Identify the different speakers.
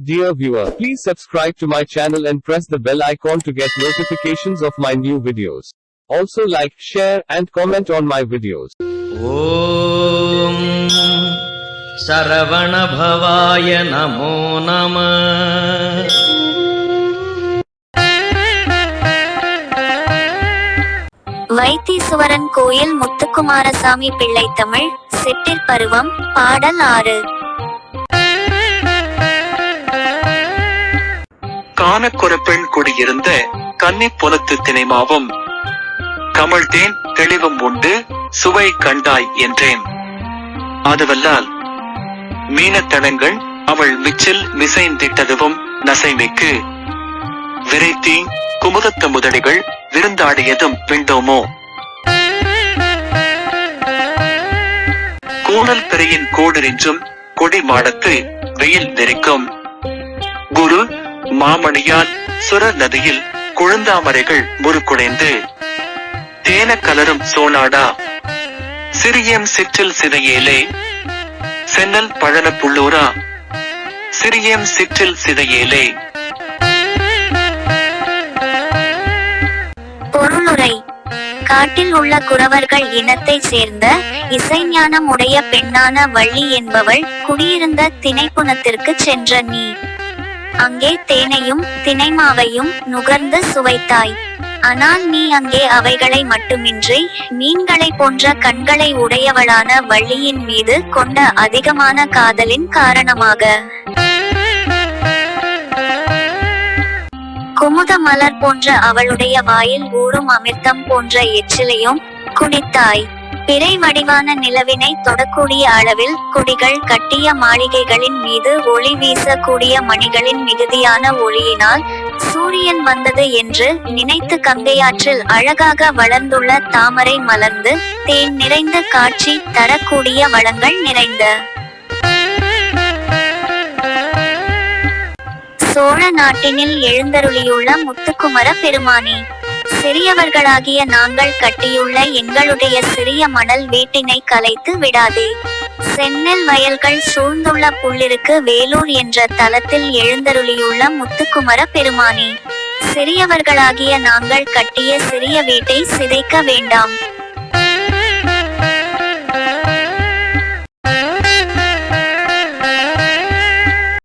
Speaker 1: Dear viewer, please subscribe to my channel and press the bell icon to get notifications of my new videos. Also like, share and comment on my videos.
Speaker 2: ஓம் சரவணபவாய நமோ நம
Speaker 3: வைத்தீஸ்வரன் கோயில் முத்துக்குமாரசாமி பிள்ளை தமிழ் செட்டிற்பருவம் பாடல் ஆறு
Speaker 4: காணக்கொரு பெண் குடியிருந்த கன்னி புலத்து திணைமாவும் கமழ்தேன் தெளிவும் உண்டு சுவை கண்டாய் என்றேன். அதுவல்லால் மீனத்தனங்கள் அவள் மிச்சில் மிசைந்திட்டதுவும் நசைமிக்கு விரைத்தி குமுதத்த முதலிகள் விருந்தாடியதும் விண்டோமோ? கூணல் கோடு நின்றும் கொடி மாடத்து வெயில் நெருக்கும். குரு மாமணியான் சுர நதியில் குழுந்தாமரைகள் முறுக்குடைந்து தேன கலரும் சோனாடா. சிறியம் சிற்றில் சிதையேலே. சென்னல் பழன புள்ளூரா சிறியம் சிற்றில் சிதையேலே.
Speaker 3: பொருளுரை காட்டில் உள்ள குறவர்கள் இனத்தை சேர்ந்த இசைஞானம் உடைய பெண்ணான வள்ளி என்பவள் குடியிருந்த திணைப்புணத்திற்கு சென்ற நீ. அங்கே தேனையும் தினைமாவையும் நுகர்ந்து சுவைத்தாய். ஆனால் நீ அங்கே அவைகளை மட்டுமின்றி மீன்களை போன்ற கண்களை உடையவளான வள்ளியின் மீது கொண்ட அதிகமான காதலின் காரணமாக. குமுத மலர் போன்ற அவளுடைய வாயில் ஊறும் அமிர்தம் போன்ற எச்சிலையும் குடித்தாய். பிறை வடிவான நிலவினை தொடக்கூடிய அளவில் குடிகள் கட்டிய மாளிகைகளின் மீது ஒளி வீசக்கூடிய மணிகளின் மிகுதியான ஒளியினால் சூரியன் வந்தது என்று நினைத்து கங்கையாற்றில் அழகாக வளர்ந்துள்ள தாமரை மலர்ந்து தேன் நிறைந்த காட்சி தரக்கூடிய வளங்கள் நிறைந்த. சோழ நாட்டினில் எழுந்தருளியுள்ள முத்துக்குமர பெருமானே. சிறியவர்களாகிய நாங்கள் கட்டியுள்ள எங்களுடைய சிறிய மணல் வீட்டினை கலைத்து விடாதே. சென்னல் வயல்கள் சூழ்ந்துள்ள புள்ளிருக்கு வேலூர் என்ற தலத்தில் எழுந்தருளியுள்ள முத்துக்குமர பெருமானே. சிறியவர்களாகிய நாங்கள் கட்டிய சிறிய வீட்டை சிதைக்க வேண்டாம்.